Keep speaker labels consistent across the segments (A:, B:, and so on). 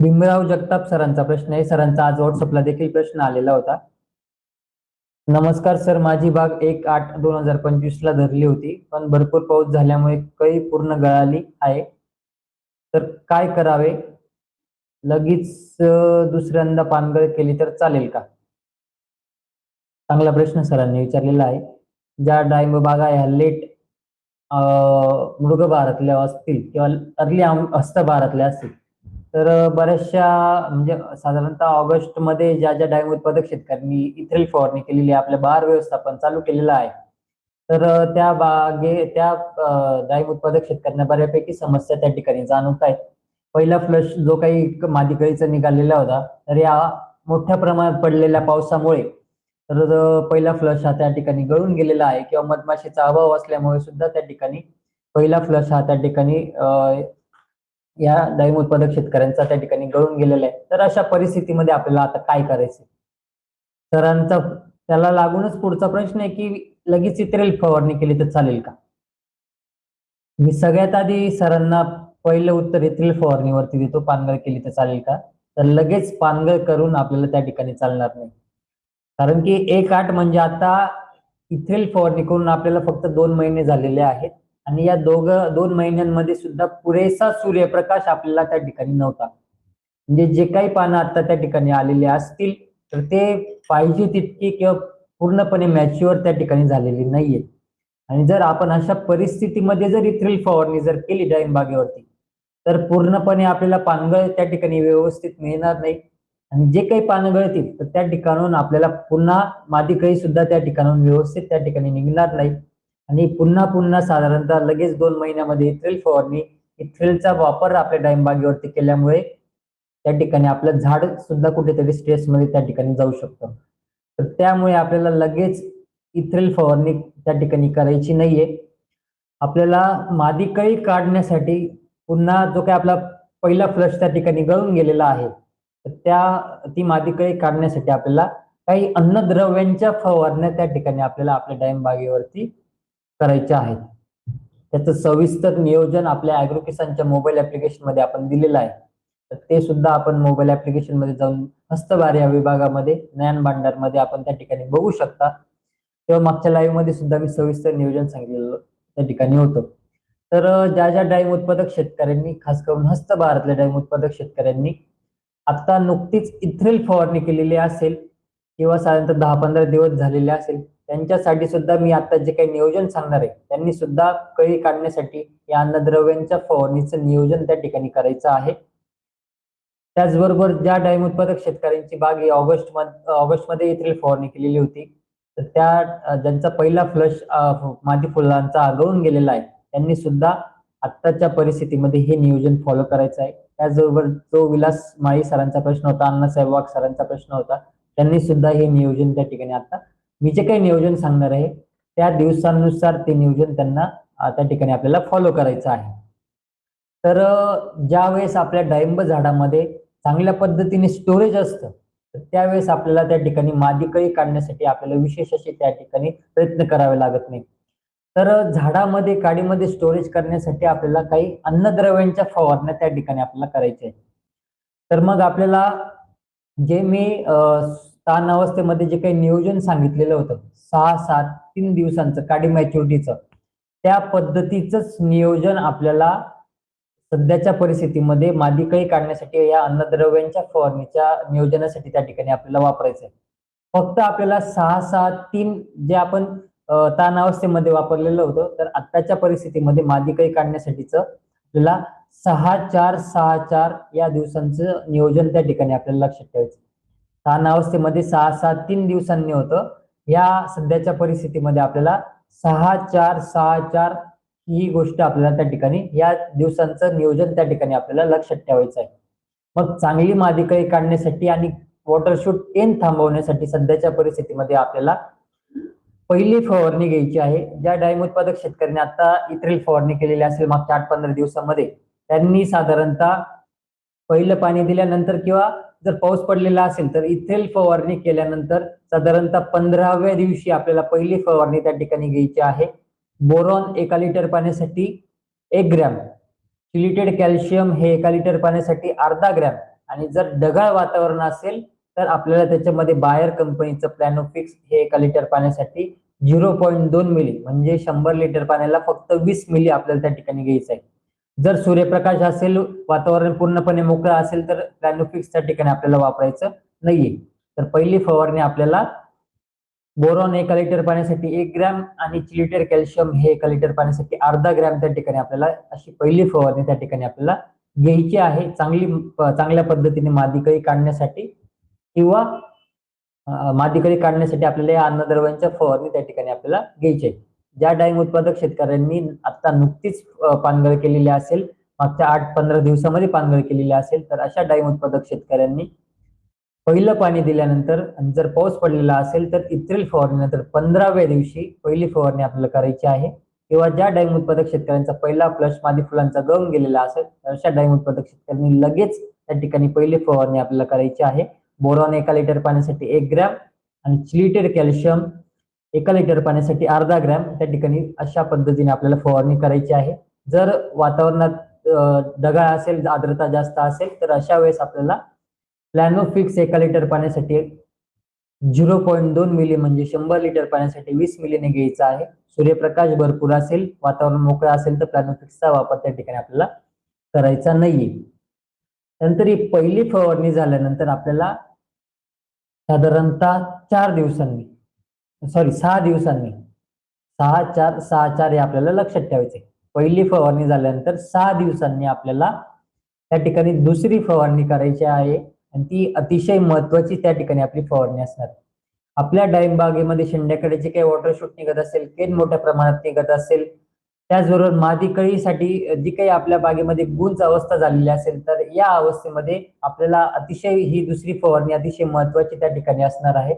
A: भीमराव जगताप सरांचा प्रश्न आहे. सरांचा आज व्हॉट्सअपला देखील प्रश्न आलेला होता. नमस्कार सर माझी बाग एक आठ दोन हजार पंचवीस ला धरली होती पण भरपूर पाऊस झाल्यामुळे कळी पूर्ण गळाली आहे. तर काय करावे? लगेच दुसऱ्यांदा पानगळ केली तर चालेल का? चांगला प्रश्न सरांनी विचारलेला आहे. ज्या डाळिंब बागा ह्या लेट मृग भारतल्या असतील किंवा अर्ली हस्तभारातल्या असतील तर बऱ्याचशा म्हणजे साधारणतः ऑगस्टमध्ये ज्या ज्या डाळिंब उत्पादक शेतकऱ्यांनी इथेल फवारणी केलेली आहे आपल्या बार व्यवस्थापन चालू केलेलं आहे तर त्या बागे त्या डाळिंब उत्पादक शेतकऱ्यांना बऱ्यापैकी समस्या त्या ठिकाणी जाणवत आहेत. पहिला फ्लश जो काही क- मादी निघालेला होता तर या मोठ्या प्रमाणात पडलेल्या पावसामुळे तर पहिला फ्लश हा त्या ठिकाणी गळून गेलेला आहे किंवा मधमाशीचा अभाव असल्यामुळे सुद्धा त्या ठिकाणी पहिला फ्लश हा त्या ठिकाणी या डाळिंब उत्पादक शेतकऱ्यांचा त्या ठिकाणी गळून गेलेला आहे. तर अशा परिस्थितीमध्ये आपल्याला आता काय करायचं? सरांचा त्याला लागूनच पुढचा प्रश्न आहे की लगेच इतरेल फवारणी केली तर चालेल का? मी सगळ्यात आधी सरांना पहिलं उत्तर येथील फवारणीवरती देतो. पानगळ केली तर चालेल का? तर लगेच पानगळ करून आपल्याला त्या ठिकाणी चालणार नाही. कारण की एक आठ म्हणजे आता इथेल फवारणी करून आपल्याला फक्त दोन महिने झालेले आहेत. आणि या दोघं दोन महिन्यांमध्ये सुद्धा पुरेसा सूर्यप्रकाश आपल्याला त्या ठिकाणी नव्हता. म्हणजे जे काही पानं आता त्या ठिकाणी आलेले असतील तर ते पाहिजे तितकी किंवा पूर्णपणे मॅच्युअर त्या ठिकाणी झालेली नाहीये. आणि जर आपण अशा परिस्थितीमध्ये जर इथ्रिल फवारणी जर केली डाळिंब बागेवरती तर पूर्णपणे आपल्याला पानगळ त्या ठिकाणी व्यवस्थित मिळणार नाही. आणि जे काही पानं गळतील तर त्या ठिकाणून आपल्याला पुन्हा मादी सुद्धा त्या ठिकाणून व्यवस्थित त्या ठिकाणी निघणार नाही. आणि पुन्हा पुन्हा साधारणतः लगेच दोन महिन्यामध्ये इथ्रिल फवारणी इथ्रिलचा वापर आपल्या डाळिंब केल्यामुळे त्या ठिकाणी आपलं झाड सुद्धा कुठेतरी स्ट्रेसमध्ये त्या ठिकाणी जाऊ शकतं. तर त्यामुळे आपल्याला लगेच इथ्रिल फवारणी त्या ठिकाणी करायची नाहीये. आपल्याला मादी कळी काढण्यासाठी पुन्हा जो काही आपला पहिला फ्लश त्या ठिकाणी गळून गेलेला आहे तर त्या ती मादी कळी काढण्यासाठी आपल्याला काही अन्नद्रव्यांच्या फवारण्या त्या ठिकाणी आपल्याला आपल्या डाळिंबबागेवरती करायच्या आहेत. त्याचं सविस्तर नियोजन आपल्या अॅग्रो किसानच्या मोबाईल ऍप्लिकेशनमध्ये आपण दिलेलं आहे. तर ते सुद्धा आपण मोबाईल ऍप्लिकेशनमध्ये जाऊन हस्तभार या विभागामध्ये ज्ञान भांडारमध्ये आपण त्या ठिकाणी बघू शकता. तेव्हा मागच्या लाईव्हमध्ये सुद्धा मी सविस्तर नियोजन सांगितलेलं त्या ठिकाणी होतं. तर ज्या ज्या डाळिंब उत्पादक शेतकऱ्यांनी खास करून हस्तभारातल्या डाळिंब उत्पादक शेतकऱ्यांनी आता नुकतीच इथ्रेल फवारणी केलेली असेल किंवा साधारणतः दहा पंधरा दिवस झालेले असेल त्यांच्यासाठी सुद्धा मी आता जे काही नियोजन सांगणार आहे त्यांनी सुद्धा कळी काढण्यासाठी या अन्नद्रव्यांच्या फवारणीचं नियोजन त्या ठिकाणी करायचं आहे. त्याचबरोबर ज्या डाळिंब उत्पादक शेतकऱ्यांची बाग ही ऑगस्टमध्ये ऑगस्टमध्ये येथील फवारणी केलेली होती. तर त्या ज्यांचा पहिला फ्लश मादी फुलांचा आगळून गेलेला आहे त्यांनी सुद्धा आत्ताच्या परिस्थितीमध्ये हे नियोजन फॉलो करायचं आहे. त्याचबरोबर जो विलास माळी सरांचा प्रश्न होता अण्णासाहेब वाघ सरांचा प्रश्न होता त्यांनी सुद्धा हे नियोजन त्या ठिकाणी आता मी जे काही नियोजन सांगणार आहे त्या दिवसानुसार ते नियोजन त्यांना त्या ठिकाणी आपल्याला फॉलो करायचं आहे. तर ज्या वेळेस आपल्या डाळिंब झाडामध्ये चांगल्या पद्धतीने स्टोरेज असतं तर त्यावेळेस आपल्याला त्या ठिकाणी मादी कळी काढण्यासाठी आपल्याला विशेष असे त्या ठिकाणी प्रयत्न करावे लागत नाही तर झाडामध्ये काडीमध्ये स्टोरेज करण्यासाठी आपल्याला काही अन्नद्रव्यांच्या फवारण्या त्या ठिकाणी आपल्याला करायच्या आहेत. तर मग आपल्याला जे मी ताण अवस्थेमध्ये जे काही नियोजन सांगितलेलं होतं सहा सात तीन दिवसांचं काडी मॅच्युरिटीचं त्या पद्धतीचंच नियोजन आपल्याला सध्याच्या परिस्थितीमध्ये मादी काढण्यासाठी या अन्नद्रव्यांच्या फवारणीच्या नियोजनासाठी त्या ठिकाणी आपल्याला वापरायचं आहे फक्त आपल्याला सहा सहा तीन जे आपण ताण अवस्थेमध्ये वापरलेलं होतं तर आत्ताच्या परिस्थितीमध्ये मादी काढण्यासाठीच आपल्याला सहा चार सहा चार या दिवसांचं नियोजन त्या ठिकाणी आपल्याला लक्षात ठेवायचं ताण अवस्थेमध्ये सहा सात तीन दिवसांनी होतं. या सध्याच्या परिस्थितीमध्ये आपल्याला सहा चार सहा चार ही गोष्ट आपल्याला त्या ठिकाणी या दिवसांचं नियोजन त्या ठिकाणी आपल्याला लक्षात ठेवायचं आहे. मग चांगली मादिकळी काढण्यासाठी आणि वॉटरशूट एन थांबवण्यासाठी सध्याच्या परिस्थितीमध्ये आपल्याला पहिली फवारणी घ्यायची आहे. ज्या डाळिंब उत्पादक शेतकऱ्यांनी आता इथ्रिल फवारणी केलेली असेल मागच्या आठ पंधरा दिवसामध्ये त्यांनी साधारणतः पहिलं पाणी दिल्यानंतर किंवा जर पाऊस पडलेला असेल तर इथेल फवारणी केल्यानंतर साधारणतः पंधराव्या दिवशी आपल्याला पहिली फवारणी त्या ठिकाणी घ्यायची आहे. बोरॉन एका लिटर पाण्यासाठी एक ग्रॅम सिलिटेड कॅल्शियम हे एका लिटर पाण्यासाठी अर्धा ग्रॅम आणि जर ढगाळ वातावरण असेल तर आपल्याला त्याच्यामध्ये बायर कंपनीचं प्लॅनोफिक्स हे एका लिटर पाण्यासाठी झिरो पॉईंट दोन मिली म्हणजे शंभर लिटर पाण्याला फक्त वीस मिली आपल्याला त्या ठिकाणी घ्यायचं आहे. जर सूर्यप्रकाश असेल वातावरण पूर्णपणे मोकळं असेल तर प्लॅनोफिक्स त्या ठिकाणी आपल्याला वापरायचं नाहीये. तर पहिली फवारणी आपल्याला बोरॉन एका लिटर पाण्यासाठी एक ग्रॅम आणि चिलिटर कॅल्शियम हे एका लिटर पाण्यासाठी अर्धा ग्रॅम त्या ठिकाणी आपल्याला अशी पहिली फवारणी त्या ठिकाणी आपल्याला घ्यायची आहे. चांगली चांगल्या पद्धतीने मादिकळी काढण्यासाठी किंवा मादिकळी काढण्यासाठी आपल्याला या अन्नद्रव्यांच्या फवारणी त्या ठिकाणी आपल्याला घ्यायची आहे. ज्या डाळिंब उत्पादक शेतकऱ्यांनी आता नुकतीच पानगळ केलेली असेल मागच्या आठ पंधरा दिवसामध्ये पानगळ केलेली असेल तर अशा डाळिंब उत्पादक शेतकऱ्यांनी पहिलं पाणी दिल्यानंतर जर पाऊस पडलेला असेल तर इत्रिल फवारणीनंतर पंधराव्या दिवशी पहिली फवारणी आपल्याला करायची आहे. किंवा ज्या डाळिंब उत्पादक शेतकऱ्यांचा पहिला फ्लश मादी फुलांचा गम गेलेला असेल तर अशा डाळिंब उत्पादक शेतकऱ्यांनी लगेच त्या ठिकाणी पहिली फवारणी आपल्याला करायची आहे. बोरॉन एका लिटर पाण्यासाठी एक ग्रॅम आणि चिलिटेड कॅल्शियम एका लिटर पाण्यासाठी अर्धा ग्रॅम त्या ठिकाणी अशा पद्धतीने आपल्याला फवारणी करायची आहे. जर वातावरणात दगाळ ढगाळ असेल आर्द्रता जास्त असेल तर अशा वेळेस आपल्याला प्लॅनोफिक्स एका लिटर पाण्यासाठी झिरो पॉईंट दोन मिली म्हणजे शंभर लिटर पाण्यासाठी वीस मिलीने घ्यायचा आहे. सूर्यप्रकाश भरपूर असेल वातावरण मोकळं असेल तर प्लॅनोफिक्सचा वापर त्या ठिकाणी आपल्याला करायचा नाहीये. नंतर ही पहिली फवारणी झाल्यानंतर आपल्याला साधारणतः चार दिवसांनी सॉरी सहा दिवसांनी. सहा चार सहा चार हे आपल्याला लक्षात ठेवायचे. पहिली फवारणी झाल्यानंतर सहा दिवसांनी आपल्याला त्या ठिकाणी दुसरी फवारणी करायची आहे आणि ती अतिशय महत्वाची त्या ठिकाणी आपली फवारणी असणार. आपल्या डाळिंब बागेमध्ये शेंड्याकडे जे काही वॉटर शूट निघत असेल केन मोठ्या प्रमाणात निघत असेल त्याचबरोबर मादी कळीसाठी जी काही आपल्या बागेमध्ये गुंज अवस्था झालेली असेल तर या अवस्थेमध्ये आपल्याला अतिशय ही दुसरी फवारणी अतिशय महत्वाची त्या ठिकाणी असणार आहे.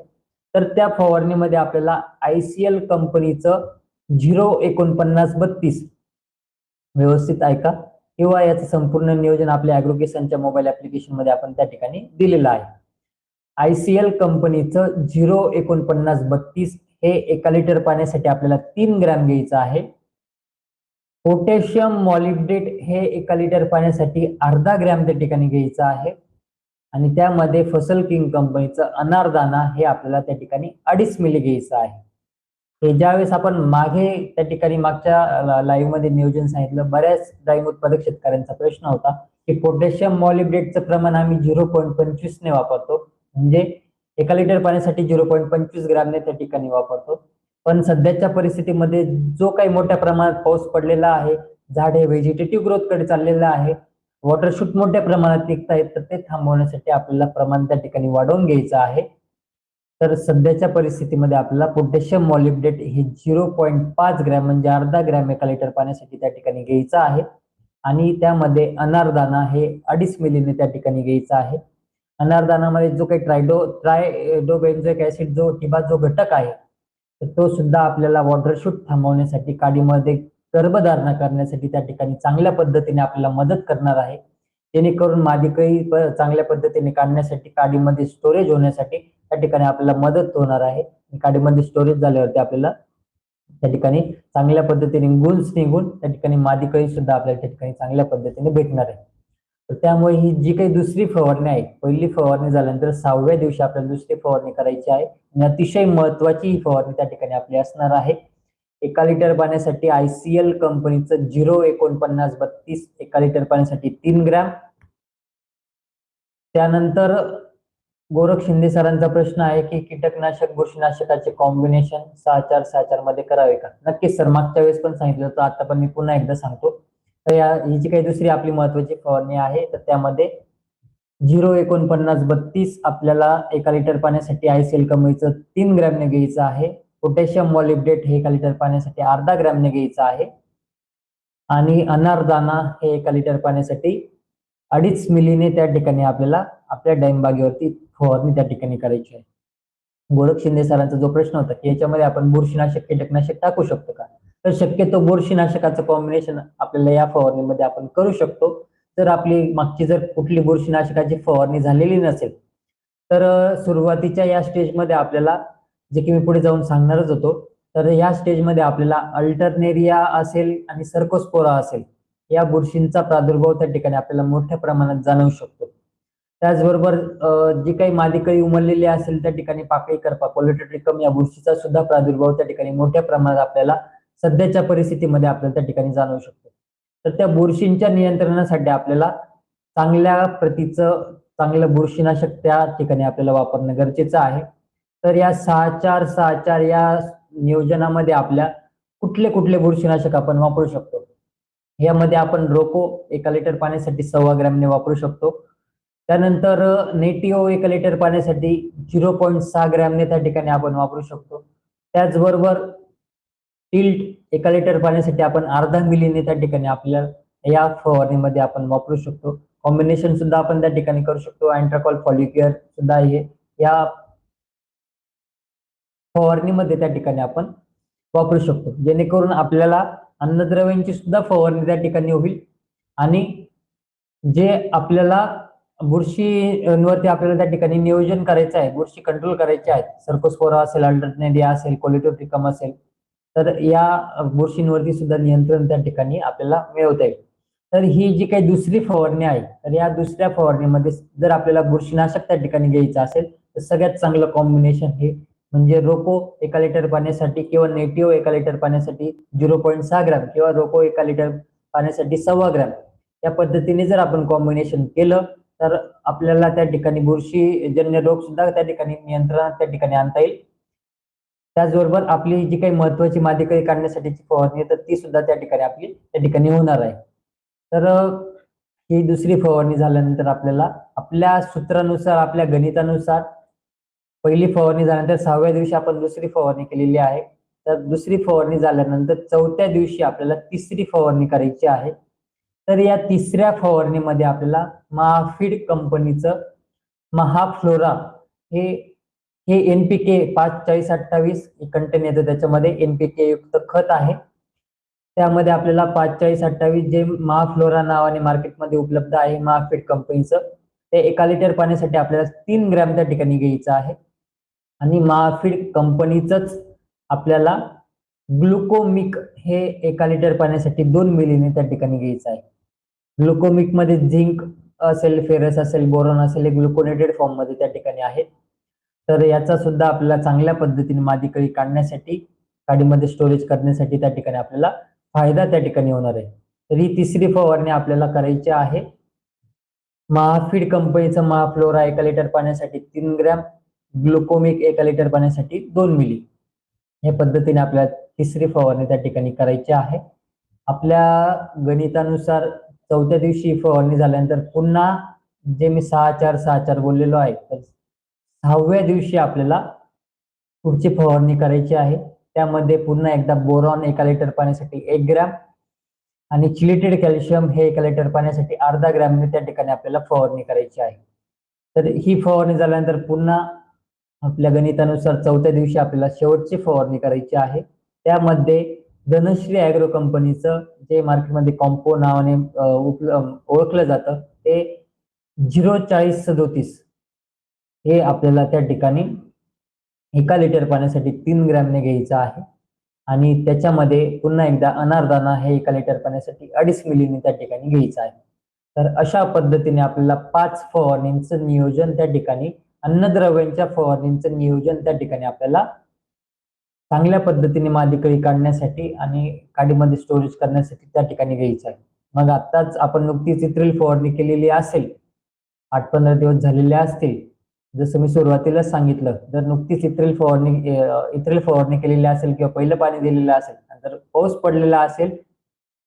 A: तर त्या फवारणीमध्ये आपल्याला आयसीएल कंपनीचं झिरो एकोणपन्नास बत्तीस. व्यवस्थित ऐका किंवा याचं संपूर्ण नियोजन आपल्या अॅग्रोकेशनच्या मोबाईल ऍप्लिकेशनमध्ये आपण त्या ठिकाणी दिलेलं आहे. आयसीएल कंपनीचं झिरो एकोणपन्नास बत्तीस हे एका लिटर पाण्यासाठी आपल्याला तीन ग्रॅम घ्यायचं आहे. पोटॅशियम मॉलिब्डेट हे एका लिटर पाण्यासाठी अर्धा ग्रॅम त्या ठिकाणी घ्यायचं आहे. आणि त्यामध्ये फसल किंग कंपनीचं अनारदाना हे आपल्याला त्या ठिकाणी अडीच मिली घ्यायचं आहे. हे ज्यावेळेस आपण मागे त्या ठिकाणी मागच्या लाईव्हमध्ये नियोजन सांगितलं बऱ्याच डाळिंब उत्पादक शेतकऱ्यांचा प्रश्न होता की पोटॅशियम मॉलिब्रेटचं प्रमाण आम्ही झिरो पॉईंट पंचवीसने वापरतो. म्हणजे एका लिटर पाण्यासाठी झिरो पॉईंट पंचवीस ग्रॅमने त्या ठिकाणी वापरतो. पण सध्याच्या परिस्थितीमध्ये जो काही मोठ्या प्रमाणात पाऊस पडलेला आहे झाड हे व्हेजिटेटिव्ह ग्रोथकडे चाललेलं आहे वॉटरशूट मोठ्या प्रमाणात निघत आहेत तर ते थांबवण्यासाठी आपल्याला प्रमाण त्या ठिकाणी वाढवून घ्यायचं आहे. तर सध्याच्या परिस्थितीमध्ये आपल्याला पोटॅशियम मॉलिब्डेट हे झिरो पॉईंट पाच ग्रॅम म्हणजे अर्धा ग्रॅम एका लिटर पाण्यासाठी त्या ठिकाणी घ्यायचं आहे. आणि त्यामध्ये अनारदाना हे अडीच मिलीने त्या ठिकाणी घ्यायचं आहे. अनारदानामध्ये जो काही ट्रायडो ट्रायडोबेन्झोइक ऍसिड जो टिबा जो घटक आहे तर तो सुद्धा आपल्याला वॉटरशूट थांबवण्यासाठी काडीमध्ये गर्भधारणा करण्यासाठी त्या ठिकाणी चांगल्या पद्धतीने आपल्याला मदत करणार आहे. जेणेकरून मादिकही चांगल्या पद्धतीने काढण्यासाठी काडीमध्ये स्टोरेज होण्यासाठी त्या ठिकाणी आपल्याला मदत होणार आहे. काडीमध्ये स्टोरेज झाल्यावरती आपल्याला त्या ठिकाणी चांगल्या पद्धतीने गुंज निघून त्या ठिकाणी मादीकळी सुद्धा आपल्याला त्या ठिकाणी चांगल्या पद्धतीने भेटणार आहे. तर त्यामुळे ही जी काही दुसरी फवारणी आहे पहिली फवारणी झाल्यानंतर सहाव्या दिवशी आपल्याला दुसरी फवारणी करायची आहे. आणि अतिशय महत्वाची ही फवारणी त्या ठिकाणी आपली असणार आहे. एका लिटर पाण्यासाठी आयसीएल कंपनीचं झिरो एकोणपन्नास बत्तीस एका लिटर पाण्यासाठी तीन ग्रॅम. त्यानंतर गोरख शिंदे सरांचा प्रश्न आहे की कीटकनाशक बुरशीनाशकाचे कॉम्बिनेशन सहा चार सहा चारमध्ये करावे का? नक्कीच सर मागच्या वेळेस पण सांगितलं होतं आता पण मी पुन्हा एकदा सांगतो. तर या ही जी काही दुसरी आपली महत्वाची फवारणी आहे तर त्यामध्ये झिरो एकोणपन्नास बत्तीस आपल्याला एका लिटर पाण्यासाठी आयसीएल कंपनीचं तीन ग्रॅमने घ्यायचं आहे. पोटॅशियम मॉलिब्डेट हे एका लिटर पाण्यासाठी अर्धा ग्रॅमने घ्यायचं आहे. आणि अनारदाना हे एका लिटर पाण्यासाठी अडीच मिलीने त्या ठिकाणी आपल्याला आपल्या डाळिंब फवारणी त्या ठिकाणी करायची आहे. गोरख शिंदे सरांचा जो प्रश्न होता की याच्यामध्ये आपण बुरशीनाशक कीटकनाशक टाकू शकतो का? तर शक्यतो बुरशीनाशकाचं कॉम्बिनेशन आपल्याला या फवारणीमध्ये आपण करू शकतो. जर आपली मागची जर कुठली बुरशीनाशकाची फवारणी झालेली नसेल तर सुरुवातीच्या या स्टेजमध्ये आपल्याला जे की मी पुढे जाऊन सांगणारच होतो. तर या स्टेजमध्ये आपल्याला अल्टरनेरिया असेल आणि सर्कोस्पोरा असेल या बुरशींचा प्रादुर्भाव त्या ठिकाणी आपल्याला मोठ्या प्रमाणात जाणवू शकतो. त्याचबरोबर जी काही मादी उमरलेली असेल त्या ठिकाणी पाकळी करपा कोलेटोट्रिकम या बुरशीचा सुद्धा प्रादुर्भाव त्या ठिकाणी मोठ्या प्रमाणात आपल्याला सध्याच्या परिस्थितीमध्ये आपल्याला त्या ठिकाणी जाणवू शकतो. तर त्या बुरशींच्या नियंत्रणासाठी आपल्याला चांगल्या प्रतीचं चांगलं बुरशीनाशक त्या ठिकाणी आपल्याला वापरणं गरजेचं आहे. तर या सहा चार सहा चार या नियोजनामध्ये आपल्या कुठले कुठले बुरशीनाशक आपण वापरू शकतो? यामध्ये आपण रोको एका लिटर पाण्यासाठी सव्वा ग्रॅमने वापरू शकतो. त्यानंतर नेटिओ एका लिटर पाण्यासाठी झिरो पॉईंट सहा ग्रॅमने त्या ठिकाणी आपण वापरू शकतो. त्याचबरोबर टिल्ट एका लिटर पाण्यासाठी आपण अर्धा मिलीने त्या ठिकाणी आपल्या या फवारणीमध्ये आपण वापरू शकतो. कॉम्बिनेशन सुद्धा आपण त्या ठिकाणी करू शकतो. अँट्राकॉल फॉलिक्युअर सुद्धा हे या फवारणीमध्ये त्या ठिकाणी आपण वापरू शकतो. जेणेकरून आपल्याला अन्नद्रव्यांची सुद्धा फवारणी त्या ठिकाणी होईल. आणि जे आपल्याला बुरशीवरती आपल्याला त्या ठिकाणी नियोजन करायचं आहे बुरशी कंट्रोल करायचे आहेत सर्कोस्पोरा असेल अल्टरनेडिया असेल कोलिटोट्रिकम असेल तर या बुरशींवरती सुद्धा नियंत्रण त्या ठिकाणी आपल्याला मिळवता येईल. तर ही जी काही दुसरी फवारणी आहे तर या दुसऱ्या फवारणीमध्ये जर आपल्याला बुरशीनाशक त्या ठिकाणी घ्यायचं असेल तर सगळ्यात चांगलं कॉम्बिनेशन हे म्हणजे रोको एका लिटर पाण्यासाठी किंवा नेटिओ एका लिटर पाण्यासाठी झिरो पॉईंट सहा ग्रॅम किंवा रोको एका लिटर पाण्यासाठी सव्वा ग्रॅम. या पद्धतीने जर आपण कॉम्बिनेशन केलं तर आपल्याला त्या ठिकाणी बुरशीजन्य रोग सुद्धा त्या ठिकाणी नियंत्रणात त्या ठिकाणी आणता येईल. त्याचबरोबर आपली जी काही महत्वाची मादी काही काढण्यासाठीची फवारणी तर ती सुद्धा त्या ठिकाणी आपली त्या ठिकाणी होणार आहे. तर ही दुसरी फवारणी झाल्यानंतर आपल्याला आपल्या सूत्रानुसार आपल्या गणितानुसार पहिली फवारणी झाल्यानंतर सहाव्या दिवशी आपण दुसरी फवारणी केलेली आहे. तर दुसरी फवारणी झाल्यानंतर चौथ्या दिवशी आपल्याला तिसरी फवारणी करायची आहे. तर या तिसऱ्या फवारणीमध्ये आपल्याला महाफीड कंपनीचं महाफ्लोरा हे हे एनपीके पाच चाळीस अठ्ठावीस कंटेन येतं. त्याच्यामध्ये एनपीके युक्त खत आहे. त्यामध्ये आपल्याला पाच चाळीस अठ्ठावीस जे महाफ्लोरा नावाने मार्केटमध्ये उपलब्ध आहे महाफीड कंपनीचं ते एका लिटर पाण्यासाठी आपल्याला तीन ग्रॅम त्या ठिकाणी घ्यायचं आहे. आणि महाफीड कंपनीचंच आपल्याला ग्लुकोमिक हे एका लिटर पाण्यासाठी दोन मिलीने त्या ठिकाणी घ्यायचं आहे. ग्लुकोमिकमध्ये झिंक असेल फेरस असेल बोरॉन असेल हे ग्लुकोनेटेड फॉर्ममध्ये त्या ठिकाणी आहेत तर याचा सुद्धा आपल्याला चांगल्या पद्धतीने मादी कळी काढण्यासाठी गाडीमध्ये स्टोरेज करण्यासाठी त्या ठिकाणी आपल्याला फायदा त्या ठिकाणी होणार आहे. तर ही तिसरी फवारणी आपल्याला करायची आहे. महाफीड कंपनीचं महाफ्लोरा एका लिटर पाण्यासाठी तीन ग्रॅम ग्लुकोमिक एका लिटर पाण्यासाठी दोन मिली. या पद्धतीने आपल्याला तिसरी फवारणी त्या ठिकाणी करायची आहे. आपल्या गणितानुसार चौथ्या दिवशी फवारणी झाल्यानंतर पुन्हा जे मी सहा चार सहा चार बोललेलो आहे तर सहाव्या दिवशी आपल्याला पुढची फवारणी करायची आहे. त्यामध्ये पुन्हा एकदा बोरॉन एका लिटर पाण्यासाठी एक ग्रॅम आणि चिलिटेड कॅल्शियम हे एका लिटर पाण्यासाठी अर्धा ग्रॅमने त्या ठिकाणी आपल्याला फवारणी करायची आहे. तर ही फवारणी झाल्यानंतर पुन्हा आपल्या गणितानुसार चौथ्या दिवशी आपल्याला शेवटची फवारणी करायची आहे. त्यामध्ये धनश्री अॅग्रो कंपनीचं जे मार्केटमध्ये कॉम्पो नावाने ओळखलं जातं ते झिरो चाळीस सदोतीस हे आपल्याला त्या ठिकाणी एका लिटर पाण्यासाठी तीन ग्रॅमने घ्यायचं आहे. आणि त्याच्यामध्ये पुन्हा एकदा अनारदाना हे एका लिटर पाण्यासाठी अडीच मिलीने त्या ठिकाणी घ्यायचं आहे. तर अशा पद्धतीने आपल्याला पाच फवारणींचं नियोजन त्या ठिकाणी अन्नद्रव्यांच्या फवारणींचं नियोजन त्या ठिकाणी आपल्याला चांगल्या पद्धतीने मादी कळी काढण्यासाठी आणि काडीमध्ये स्टोरेज करण्यासाठी त्या ठिकाणी घ्यायचं आहे. मग आताच आपण नुकतीच इत्रिल फवारणी केलेली असेल आठ पंधरा दिवस झालेले असतील जसं मी सुरुवातीलाच सांगितलं जर नुकतीच इत्रिल फवारणी इथ्रिल फवारणी केलेली असेल किंवा पहिलं पाणी दिलेलं असेल जर पाऊस पडलेला असेल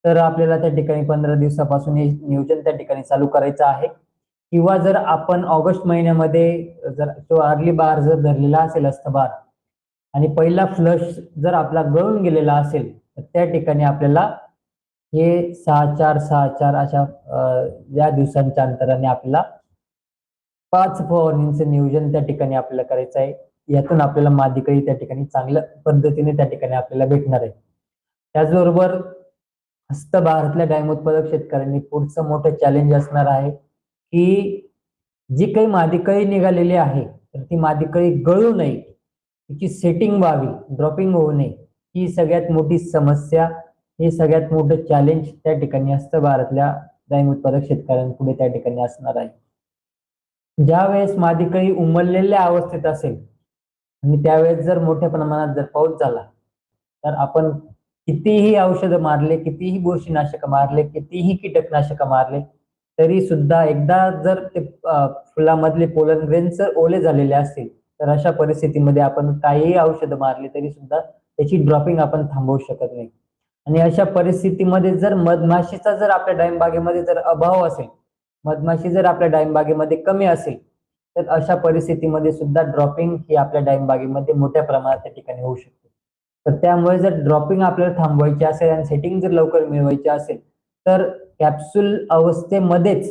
A: तर आपल्याला त्या ठिकाणी पंधरा दिवसापासून हे नियोजन त्या ठिकाणी चालू करायचं आहे. किंवा जर आपण ऑगस्ट महिन्यामध्ये जर तो अर्ली बार जर धरलेला असेल अस्तबार आणि पहिला फ्लश जर आपला गळून गेलेला असेल तर त्या ठिकाणी आपल्याला हे सहा चार सहा चार अशा या दिवसांच्या अंतराने आपल्याला पाच फवारणींचं नियोजन त्या ठिकाणी आपल्याला करायचं आहे. यातून आपल्याला मादिकही त्या ठिकाणी चांगल्या पद्धतीने त्या ठिकाणी आपल्याला भेटणार आहे. त्याचबरोबर हस्त भारतल्या डायम उत्पादक शेतकऱ्यांनी पुढचं मोठं चॅलेंज असणार आहे. की जी काही मादिकळी निघालेली आहे तर ती मादिकळी गळू नये. तिची सेटिंग व्हावी ड्रॉपिंग होऊ नये. ही सगळ्यात मोठी समस्या हे सगळ्यात मोठं चॅलेंज त्या ठिकाणी असतं भारतल्या डाळिंब उत्पादक शेतकऱ्यांपुढे त्या ठिकाणी असणार आहे. ज्या वेळेस मादिकळी उमललेल्या अवस्थेत असेल आणि त्यावेळेस जर मोठ्या प्रमाणात जर पाऊस झाला तर आपण कितीही औषधं मारले कितीही बुरशीनाशक मारले कितीही कीटकनाशक मारले तरी सुद्धा एकदा जर ते फुलामधले पोलन ग्रेन्स जर ओले झालेले असतील तर अशा परिस्थितीमध्ये आपण काहीही औषधं मारली तरी सुद्धा त्याची ड्रॉपिंग आपण थांबवू शकत नाही. आणि अशा परिस्थितीमध्ये जर मधमाशीचा जर आपल्या डाळिंब बागेमध्ये जर अभाव असेल मधमाशी जर आपल्या डाळिंब बागेमध्ये कमी असेल तर अशा परिस्थितीमध्ये सुद्धा ड्रॉपिंग ही आपल्या डाळिंब बागेमध्ये मोठ्या प्रमाणात त्या ठिकाणी होऊ शकते. तर त्यामुळे जर ड्रॉपिंग आपल्याला थांबवायची असेल आणि सेटिंग जर लवकर मिळवायची असेल तर कॅप्सूल अवस्थेमध्येच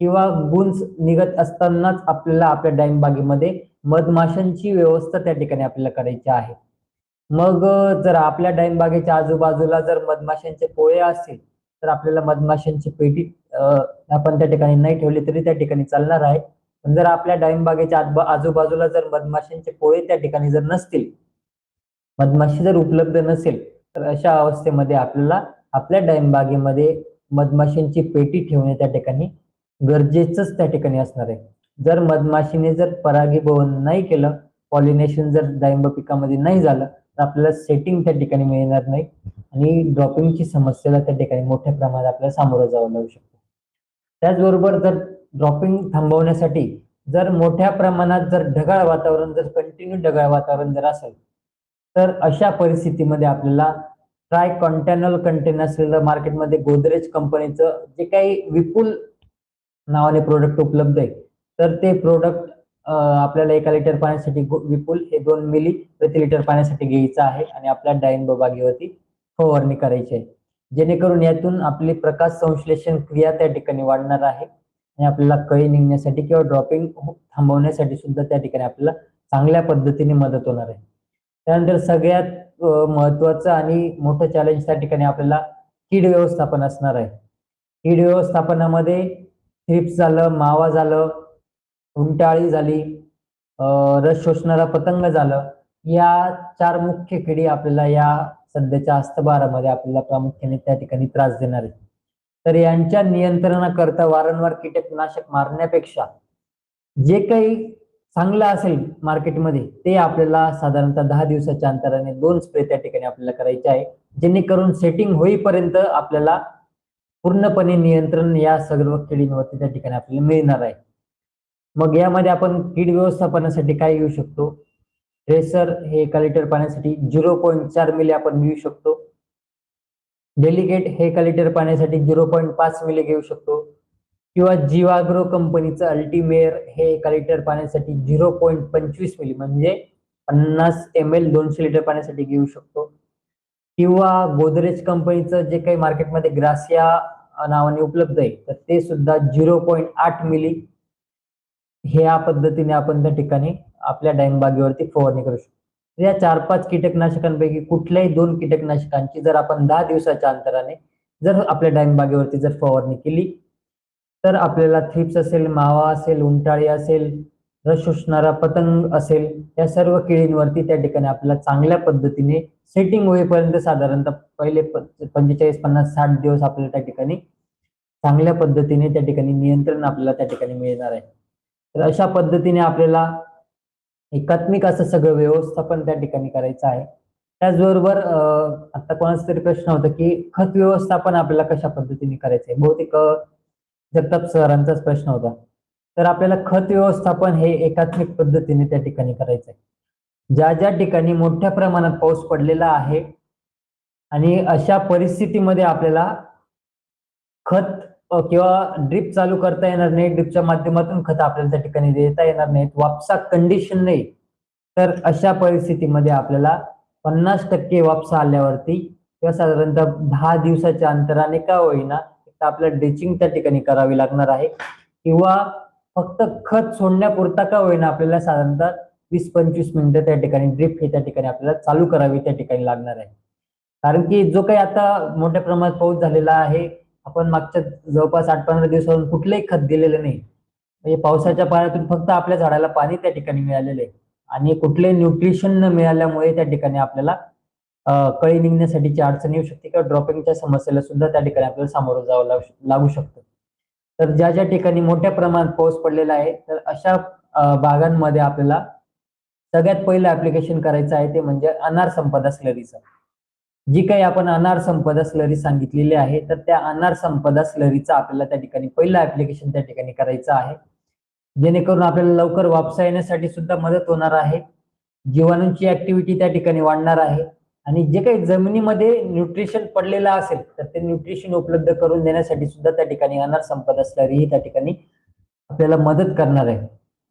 A: किंवा गुंज निघत असतानाच आपल्याला आपल्या डाळिंबागेमध्ये मधमाशांची व्यवस्था त्या ठिकाणी आपल्याला करायची आहे. मग जर आपल्या डाळिंबागेच्या आजूबाजूला जर मधमाशांचे पोळे असतील तर आपल्याला मधमाशांची पेटी आपण त्या ठिकाणी नाही ठेवली तरी त्या ठिकाणी चालणार आहे. पण जर आपल्या डाळिंबबागेच्या आजूबाजूला जर मधमाशांचे पोळे त्या ठिकाणी जर नसतील मधमाशी जर उपलब्ध नसेल तर अशा अवस्थेमध्ये आपल्याला आपल्या डाळिंबागेमध्ये मधमाशींची पेटी ठेवणे त्या ठिकाणी गरजेचंच त्या ठिकाणी असणार आहे. जर मधमाशीने जर परागीभवन नाही केलं पॉलिनेशन जर डाळिंब पिकामध्ये नाही झालं तर आपल्याला सेटिंग त्या ठिकाणी मिळणार नाही आणि ड्रॉपिंगची समस्येला त्या ठिकाणी मोठ्या प्रमाणात आपल्याला सामोरं जावं लागू शकतं. त्याचबरोबर जर ड्रॉपिंग थांबवण्यासाठी जर मोठ्या प्रमाणात जर ढगाळ वातावरण जर कंटिन्यू ढगाळ वातावरण जर असेल तर अशा परिस्थितीमध्ये आपल्याला ट्राय कॉन्टॅनल कंटेनर असलेलं मार्केटमध्ये गोदरेज कंपनीचं जे काही विपुल नावाने प्रोडक्ट उपलब्ध आहे तर ते प्रोडक्ट आपल्याला एका लिटर पाण्यासाठी विपुल हे दोन मिली प्रति लिटर पाण्यासाठी घ्यायचं आहे आणि आपल्या डाळिंब बागेवरती फवारणी करायची आहे. जेणेकरून यातून आपली प्रकाश संश्लेषण क्रिया त्या ठिकाणी वाढणार आहे आणि आपल्याला कळी निघण्यासाठी किंवा ड्रॉपिंग हो, थांबवण्यासाठी सुद्धा त्या ठिकाणी आपल्याला चांगल्या पद्धतीने मदत होणार आहे. त्यानंतर सगळ्यात महत्वाचं आणि मोठं चॅलेंज त्या ठिकाणी आपल्याला कीड व्यवस्थापन असणार आहे. कीड व्यवस्थापनामध्ये थ्रिप्स झालं मावा झालं उंटाळी झाली रस शोषणारा पतंग झालं या चार मुख्य किडी आपल्याला या सध्याच्या हस्तभारामध्ये आपल्याला प्रामुख्याने त्या ठिकाणी त्रास देणार आहे तर यांच्या नियंत्रणाकरता वारंवार कीटकनाशक मारण्यापेक्षा जे काही चांगलं असेल मार्केटमध्ये ते आपल्याला साधारणतः दहा दिवसाच्या अंतराने दोन स्प्रे त्या ठिकाणी आपल्याला करायचे आहे जेणेकरून सेटिंग होईपर्यंत आपल्याला पूर्णपणे नियंत्रण या सर्व किडींवरती त्या ठिकाणी आपल्याला मिळणार आहे. मग यामध्ये आपण कीड व्यवस्थापनासाठी काय घेऊ शकतो? रेसर हे एका लिटर पाण्यासाठी झिरो पॉईंट चार मिली आपण घेऊ शकतो. डेलिकेट हे एका लिटर पाण्यासाठी झिरो पॉईंट पाच मिली घेऊ शकतो. किंवा जीवाग्रो कंपनीचं अल्टीमेअर हे एका लिटर पाण्यासाठी झिरो पॉईंट पंचवीस मिली म्हणजे पन्नास एम एल दोनशे लिटर पाण्यासाठी घेऊ शकतो. किंवा गोदरेज कंपनीचं जे काही मार्केटमध्ये ग्रासिया नावाने उपलब्ध आहे तर ते सुद्धा झिरो पॉईंट आठ मिली. ह्या पद्धतीने आपण त्या ठिकाणी आपल्या डाळिंब फवारणी करू शकतो. या चार पाच कीटकनाशकांपैकी कुठल्याही दोन कीटकनाशकांची जर आपण दहा दिवसाच्या अंतराने जर आपल्या डाळिंब जर फवारणी केली तर आपल्याला थ्रिप्स असेल मावा असेल उंटाळी असेल रस शोषणारा पतंग असेल या सर्व किडींवरती त्या ठिकाणी आपल्याला चांगल्या पद्धतीने सेटिंग होईपर्यंत साधारणतः पहिले पंचेचाळीस पन्नास साठ दिवस आपल्याला त्या ठिकाणी चांगल्या पद्धतीने त्या ठिकाणी नियंत्रण आपल्याला त्या ठिकाणी मिळणार आहे. तर अशा पद्धतीने आपल्याला एकात्मिक असं सगळं व्यवस्थापन त्या ठिकाणी करायचं आहे. त्याचबरोबर आता कोणाचा तरी प्रश्न होता की खत व्यवस्थापन आपल्याला कशा पद्धतीने करायचं आहे? बहुतेक जगताप सरांचाच प्रश्न होता. तर आपल्याला खत व्यवस्थापन हे एकात्मिक पद्धतीने त्या ठिकाणी करायचं आहे ज्या ज्या ठिकाणी मोठ्या प्रमाणात पाऊस पडलेला आहे आणि अशा परिस्थितीमध्ये आपल्याला खत किंवा ड्रिप चालू करता येणार नाही ड्रिपच्या माध्यमातून खत आपल्याला त्या ठिकाणी देता येणार नाहीत वापसा कंडिशन नाही तर अशा परिस्थितीमध्ये आपल्याला पन्नास टक्के वापसा आल्यावरती किंवा साधारणतः दहा दिवसाच्या अंतराने का होईना तर आपल्याला ड्रिचिंग त्या ठिकाणी करावी लागणार आहे. किंवा फक्त खत सोडण्यापुरता का होईना आपल्याला साधारणतः वीस पंचवीस मिनिटं त्या ठिकाणी ड्रिप हे त्या ठिकाणी आपल्याला चालू करावी त्या ठिकाणी लागणार आहे. कारण की जो काही आता मोठ्या प्रमाणात पाऊस झालेला आहे आपण मागच्या जवळपास आठ पंधरा दिवसातून कुठलंही खत दिलेलं नाही. म्हणजे पावसाच्या पाण्यातून फक्त आपल्या झाडाला पाणी त्या ठिकाणी मिळालेलं आहे. आणि कुठलेही न्यूट्रिशन न मिळाल्यामुळे त्या ठिकाणी आपल्याला कळी निघण्यासाठीची अडचण येऊ शकते किंवा ड्रॉपिंगच्या समस्येला सुद्धा त्या ठिकाणी आपल्याला सामोरं जावं लागू लागू शकतं. तर ज्या ज्या ठिकाणी मोठ्या प्रमाणात पाऊस पडलेला आहे तर अशा भागांमध्ये आपल्याला सगळ्यात पहिलं ऍप्लिकेशन करायचं आहे ते म्हणजे अनार संपदा स्लरीचं जी काही आपण अनार संपदा स्लरी सांगितलेली आहे तर त्या अनार संपदा स्लरीचं आपल्याला त्या ठिकाणी पहिलं ऍप्लिकेशन त्या ठिकाणी करायचं आहे. जेणेकरून आपल्याला लवकर वापसा येण्यासाठी सुद्धा मदत होणार आहे. जीवाणूंची ऍक्टिव्हिटी त्या ठिकाणी वाढणार आहे. आणि जे काही जमिनीमध्ये न्यूट्रिशन पडलेलं असेल तर ते न्यूट्रिशन उपलब्ध करून देण्यासाठी सुद्धा त्या ठिकाणी अनार संपदा स्लरी ही त्या ठिकाणी आपल्याला मदत करणार आहे.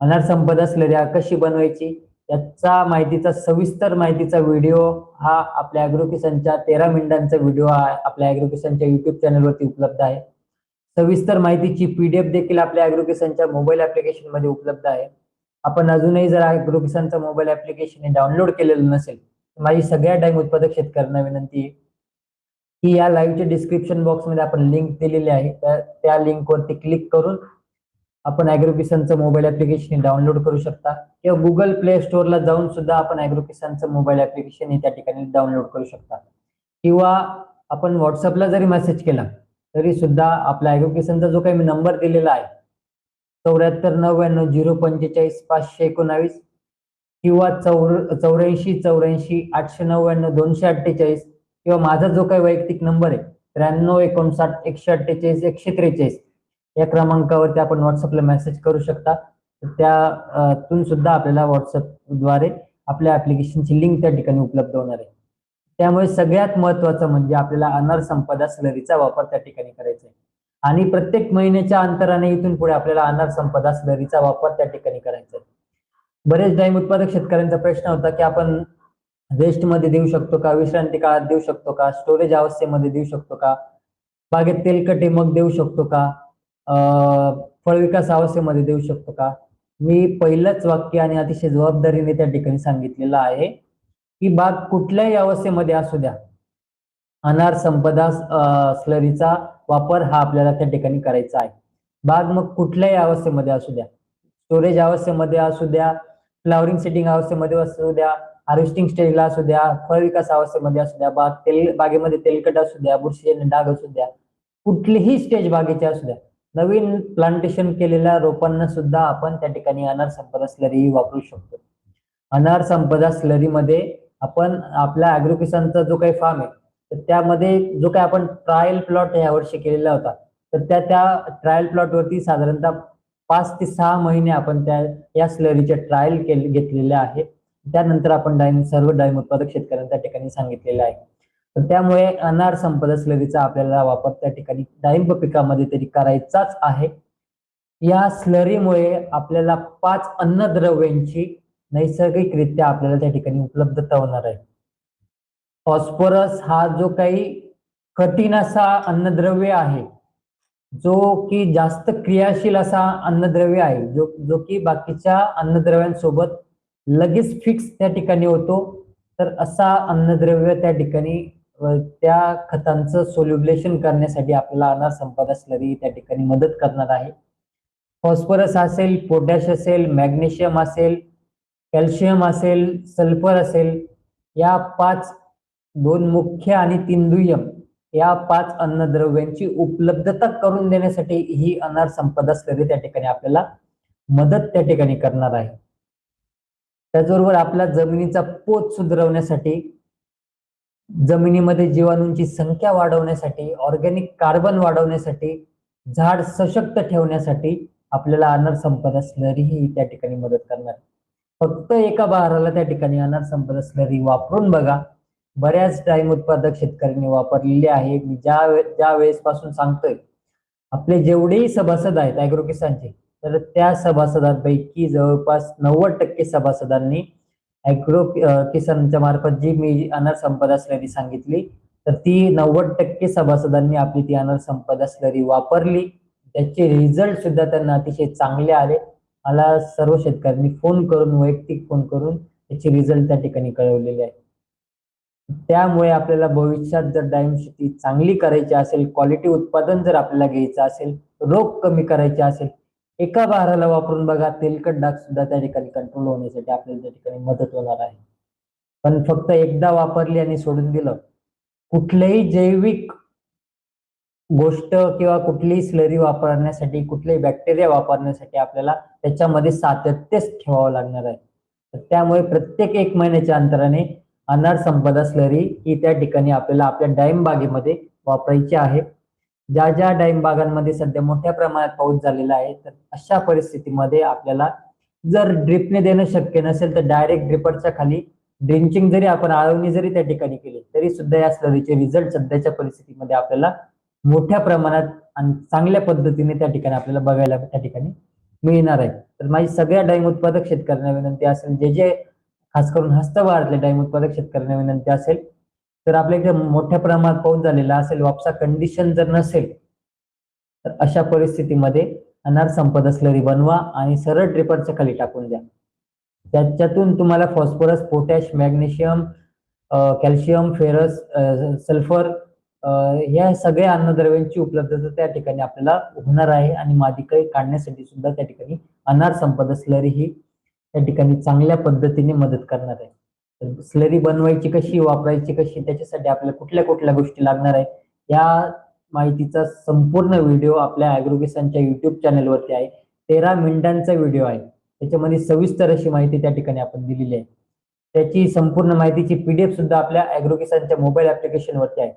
A: अनार संपदा स्लरी कशी बनवायची? याचा माहितीचा सविस्तर माहितीचा व्हिडिओ हा आपल्या अॅग्रो किसनच्या तेरा मिनिटांचा व्हिडिओ हा आपल्या अॅग्रो किसनच्या युट्यूब चॅनलवरती उपलब्ध आहे. सविस्तर माहितीची पीडीएफ देखील आपल्या अॅग्रो किसनच्या मोबाईल ऍप्लिकेशनमध्ये उपलब्ध आहे. आपण अजूनही जर अॅग्रो किसनचं मोबाईल ऍप्लिकेशन डाउनलोड केलेलं नसेल माझी सगळ्या टाइम उत्पादक शेतकऱ्यांना विनंती आहे की या लाईव्हच्या डिस्क्रिप्शन बॉक्समध्ये आपण लिंक दिलेली आहे. त्या लिंक लिंकवरती क्लिक करून आपण अॅग्रो किसनचं मोबाईल ऍप्लिकेशन डाउनलोड करू शकता. किंवा गुगल प्ले स्टोअरला जाऊन सुद्धा आपण अॅग्रो किसनचं मोबाईल ऍप्लिकेशन हे त्या ठिकाणी डाउनलोड करू शकता. किंवा आपण व्हॉट्सअपला जरी मेसेज केला तरी सुद्धा आपला अॅग्रो किसनचा जो काही मी नंबर दिलेला आहे चौऱ्याहत्तर नव्याण्णव झिरो पंचेचाळीस पाचशे एकोणावीस किंवा चौर चौऱ्याऐंशी चौऱ्याऐंशी आठशे नव्याण्णव दोनशे अठ्ठेचाळीस किंवा माझा जो काही वैयक्तिक नंबर आहे त्र्याण्णव एकोणसाठ एकशे अठ्ठेचाळीस एकशे त्रेचाळीस या क्रमांकावरती आपण व्हॉट्सअपला मेसेज करू शकता. त्यातून सुद्धा आपल्याला व्हॉट्सअपद्वारे आपल्या ऍप्लिकेशनची लिंक त्या ठिकाणी उपलब्ध होणार आहे. त्यामुळे सगळ्यात महत्वाचं म्हणजे आपल्याला अनार संपदा स्लरीचा वापर त्या ठिकाणी करायचा आहे. आणि प्रत्येक महिन्याच्या अंतराने इथून पुढे आपल्याला अनार संपदा स्लरीचा वापर त्या ठिकाणी करायचा आहे. बरेच डाईम उत्पादक शेतकऱ्यांचा प्रश्न होता की आपण रेस्टमध्ये देऊ शकतो का? विश्रांती काळात देऊ शकतो का? स्टोरेज अवस्थेमध्ये देऊ शकतो का? बागेत तेलकटे मग देऊ शकतो का? फळ फळविकास अवस्थेमध्ये देऊ शकतो का? मी पहिलंच वाक्य आणि अतिशय जबाबदारीने त्या ठिकाणी सांगितलेलं आहे की बाग कुठल्याही अवस्थेमध्ये असू द्या. अनार संपदा स्लरीचा वापर हा आपल्याला त्या ठिकाणी करायचा आहे. बाग मग कुठल्याही अवस्थेमध्ये असू द्या. स्टोरेज अवस्थेमध्ये असू द्या फ्लावरिंग सेटिंग अवस्थेमध्ये असू द्या हार्वेस्टिंग स्टेजला असू द्या फळ विकास अवस्थेमध्ये असू द्या बाग तेल बागेमध्ये तेलकट असू द्या बुरशीजन्य डाग असू द्या कुठलीही स्टेज बागेची असू द्या नवीन प्लांटेशन केलेल्या रोपांना सुद्धा आपण त्या ठिकाणी अनार संपदा स्लरी वापरू शकतो. अनार संपदा स्लरीमध्ये आपण आपल्या अॅग्रो किसानचा जो काही फार्म आहे तर त्यामध्ये जो काही आपण ट्रायल प्लॉट यावर्षी केलेला होता तर त्या त्या ट्रायल प्लॉटवरती साधारणतः पाच ते सहा महिने आपण त्या या स्लरीचे ट्रायल केले घेतलेले आहेत त्यानंतर आपण डाळिंब सर्व डाळिंब उत्पादक शेतकऱ्यांना त्या ठिकाणी सांगितलेलं आहे. तर त्यामुळे अनार संपदा स्लरीचा आपल्याला वापर त्या ठिकाणी डाळिंब पिकामध्ये तरी करायचाच आहे. या स्लरीमुळे आपल्याला पाच अन्नद्रव्यांची नैसर्गिकरित्या आपल्याला त्या ठिकाणी उपलब्धता होणार आहे. फॉस्फरस हा जो काही कठीण असा अन्नद्रव्य आहे जो की जास्त क्रियाशील असा अन्नद्रव्य आहे जो जो की बाकीच्या अन्नद्रव्यांसोबत लगेच फिक्स त्या ठिकाणी होतो तर असा अन्नद्रव्य त्या ठिकाणी त्या खतांचं सोल्युब्लेशन करण्यासाठी आपल्याला अनार संपदा स्लरी त्या ठिकाणी मदत करणार आहे. फॉस्फरस असेल पोटॅश असेल मॅग्नेशियम असेल कॅल्शियम असेल सल्फर असेल या पाच दोन मुख्य आणि तीन दुय्यम या पाच अन्नद्रव्यांची उपलब्धता करून देण्यासाठी ही अनार संपदा स्लरी त्या ठिकाणी आपल्याला मदत त्या ठिकाणी करणार आहे त्याचबरोबर आपल्या जमिनीचा पोत सुधारवण्यासाठी जमिनीमध्ये जीवाणूंची संख्या वाढवण्यासाठी ऑर्गॅनिक कार्बन वाढवण्यासाठी झाड सशक्त ठेवण्यासाठी आपल्याला अनार संपदा स्लरी ही त्या ठिकाणी मदत करणार आहे. फक्त एका बहाराला त्या ठिकाणी अनार संपदा स्लरी वापरून बघा बऱ्याच डाळिंब उत्पादक शेतकऱ्यांनी वापरलेली आहे. मी ज्या ज्या वेळेसपासून सांगतोय आपले जेवढेही सभासद आहेत अॅग्रो किसानचे तर त्या सभासदांपैकी जवळपास नव्वद टक्के सभासदांनी अॅग्रो किसानच्या मार्फत जी मी अनार संपदा स्लरी सांगितली तर ती नव्वद टक्के सभासदांनी आपली ती अनार संपदा स्लरी वापरली. त्याचे रिझल्ट सुद्धा त्यांना अतिशय चांगले आले. मला सर्व शेतकऱ्यांनी फोन करून वैयक्तिक फोन करून त्याचे रिझल्ट त्या ठिकाणी कळवलेले आहे. त्यामुळे आपल्याला भविष्यात जर डाळिंब शेती चांगली करायची असेल क्वालिटी उत्पादन जर आपल्याला घ्यायचं असेल रोग कमी करायचे असेल एका बाराला वापरून बघा तेलकट डाग सुद्धा त्या ठिकाणी कंट्रोल होण्यासाठी आपल्याला त्या ठिकाणी मदत होणार आहे. पण फक्त एकदा वापरली आणि सोडून दिलं कुठलंही जैविक गोष्ट किंवा कुठलीही स्लरी वापरण्यासाठी कुठलेही बॅक्टेरिया वापरण्यासाठी आपल्याला त्याच्यामध्ये सातत्यच ठेवावं लागणार आहे. तर त्यामुळे प्रत्येक एक महिन्याच्या अंतराने अनार संपदा स्लरी ही त्या ठिकाणी आपल्याला आपल्या डाळिंब बागेमध्ये वापरायची आहे. ज्या ज्या डाळिंब बागांमध्ये सध्या मोठ्या प्रमाणात पाऊस झालेला आहे तर अशा परिस्थितीमध्ये आपल्याला जर ड्रिपने देणं शक्य नसेल तर डायरेक्ट ड्रिपरच्या खाली ड्रिंचिंग जरी आपण आळवणी जरी त्या ठिकाणी केली तरी सुद्धा या स्लरीचे रिझल्ट सध्याच्या परिस्थितीमध्ये आपल्याला मोठ्या प्रमाणात आणि चांगल्या पद्धतीने त्या ठिकाणी आपल्याला बघायला त्या ठिकाणी मिळणार आहे. तर माझी सगळ्या डाळिंब उत्पादक शेतकऱ्यांना विनंती असेल जे जे खास करून हस्तभारतले डाळिंब उत्पादक शेतकऱ्यांना विनंती असेल. तर आपल्या इथे मोठ्या प्रमाणात पाऊस झालेला असेल वापसा कंडिशन जर नसेल तर अशा परिस्थितीमध्ये अनार संपत स्लरी बनवा आणि सरळ ड्रिपरच्या खाली टाकून द्या. त्याच्यातून तुम्हाला phosphorus potash magnesium calcium ferrous sulphur या सगळ्या अन्नद्रव्यांची उपलब्धता त्या ठिकाणी आपल्याला होणार आहे आणि मादिकळी काढण्यासाठी सुद्धा त्या ठिकाणी अनार संपदा स्लरी ही त्या ठिकाणी चांगल्या पद्धतीने मदत करणार आहे. तर स्लरी बनवायची कशी वापरायची कशी त्याच्यासाठी आपल्याला कुठल्या कुठल्या गोष्टी लागणार आहे या माहितीचा संपूर्ण व्हिडिओ आपल्या अॅग्रोकेशनच्या युट्यूब चॅनलवरती आहे. तेरा मिनिटांचा व्हिडिओ आहे. त्याच्यामध्ये सविस्तर अशी माहिती त्या ठिकाणी आपण दिलेली आहे. त्याची संपूर्ण माहितीची पीडीएफ सुद्धा आपल्या अॅग्रोकेशनच्या मोबाईल ऍप्लिकेशनवरती आहे.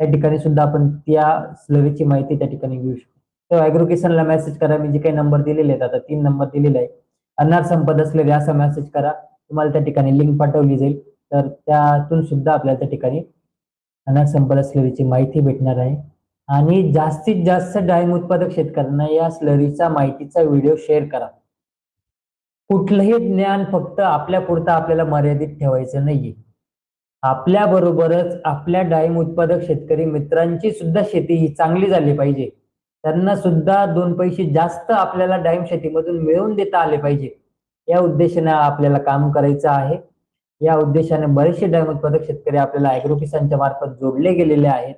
A: त्या ठिकाणी सुद्धा आपण त्या स्लरीची माहिती त्या ठिकाणी घेऊ शकतो. तर अॅग्रोकेशनला मेसेज करा. मी जे काही नंबर दिलेले आहेत आता तीन नंबर दिलेले आहे. अनार संपत स्लरी असा मेसेज करा. तुम्हाला त्या ठिकाणी लिंक पाठवली जाईल. तर त्यातून सुद्धा आपल्याला त्या ठिकाणी अनार संपत असलेलीची माहिती भेटणार आहे. आणि जास्तीत जास्त डाळिंब उत्पादक शेतकऱ्यांना या स्लरीचा माहितीचा व्हिडिओ शेअर करा. कुठलंही ज्ञान फक्त आपल्या पुरतं आपल्याला मर्यादित ठेवायचं नाहीये. आपल्या बरोबरच आपल्या डाळिंब उत्पादक शेतकरी मित्रांची सुद्धा शेती ही चांगली झाली पाहिजे. त्यांना सुद्धा दोन पैसे जास्त आपल्याला डाळिंब शेतीमधून मिळवून देता आले पाहिजे. या उद्देशाने आपल्याला काम करायचं आहे. या उद्देशाने बरेचसे डाळिंब उत्पादक शेतकरी आपल्याला अॅग्रो किसानच्या मार्फत जोडले गेलेले आहेत.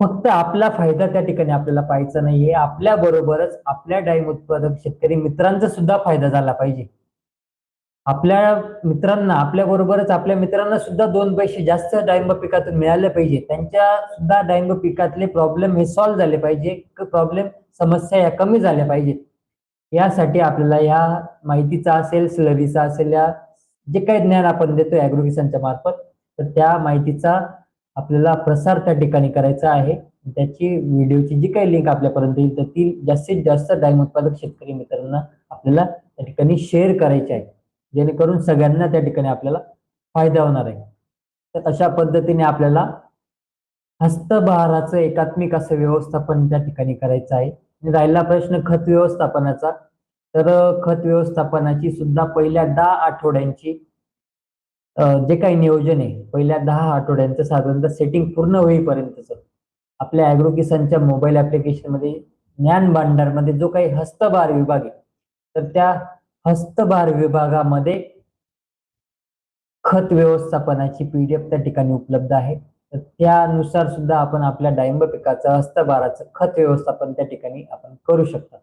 A: फक्त आपला फायदा त्या ठिकाणी आपल्याला पाहायचा नाहीये. आपल्या बरोबरच आपल्या डाळिंब उत्पादक शेतकरी मित्रांचा सुद्धा फायदा झाला पाहिजे. आपल्या मित्रांना आपल्या बरोबरच आपल्या मित्रांना सुद्धा दोन पैसे जास्त डाळिंब पिकातून मिळाले पाहिजे. त्यांच्या सुद्धा डाळिंब पिकातले प्रॉब्लेम हे सॉल्व्ह झाले पाहिजे. प्रॉब्लेम समस्या या कमी झाल्या पाहिजेत यासाठी आपल्याला या माहितीचा असेल स्लरीचा असेल या जे काही ज्ञान आपण देतो अॅग्रोकिसानच्या मार्फत तर त्या माहितीचा आपल्याला प्रसार त्या ठिकाणी करायचा आहे. त्याची व्हिडिओची जी काही लिंक आपल्यापर्यंत येईल तर ती जास्तीत जास्त डाळिंब उत्पादक शेतकरी मित्रांना आपल्याला त्या ठिकाणी शेअर करायची आहे. जेणेकरून सगळ्यांना त्या ठिकाणी आपल्याला फायदा होणार आहे. तर अशा पद्धतीने आपल्याला हस्तभाराचं एकात्मिक असं व्यवस्थापन त्या ठिकाणी करायचं आहे. आणि राहिला प्रश्न खत व्यवस्थापनाचा. तर खत व्यवस्थापनाची सुद्धा पहिल्या दहा आठवड्यांची जे काही नियोजन आहे पहिल्या दहा आठवड्यांचं साधारणतः सेटिंग पूर्ण होईपर्यंतच आपल्या अॅग्रो किसानच्या मोबाईल ऍप्लिकेशनमध्ये ज्ञान भांडारमध्ये जो काही हस्तभार विभाग आहे तर त्या हस्तभार विभागामध्ये खत व्यवस्थापनाची पीडीएफ त्या ठिकाणी उपलब्ध आहे. तर त्यानुसार सुद्धा आपण आपल्या डाळिंब पिकाचं हस्तभाराचं खत व्यवस्थापन त्या ठिकाणी आपण करू शकता.